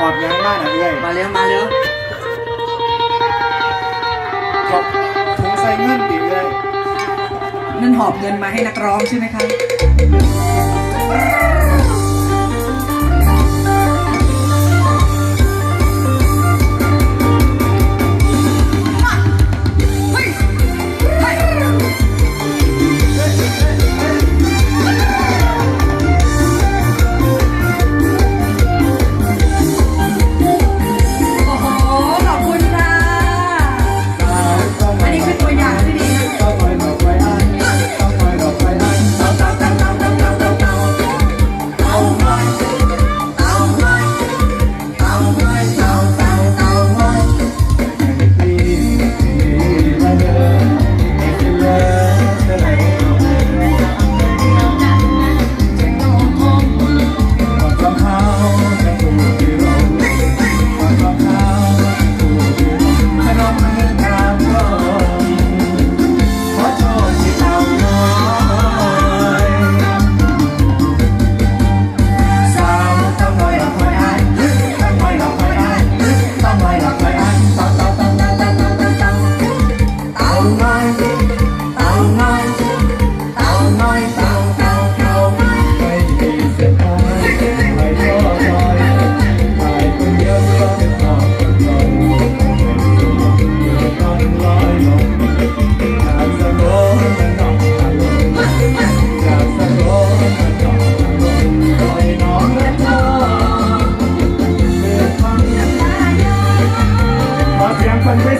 หอบยังมากนะเอ้ยมาเร็วมาเร็วขอบถุงใส่เงินดิเอ้ยนั่นหอบเงินมาให้นักร้องใช่ไหมคะ Congress.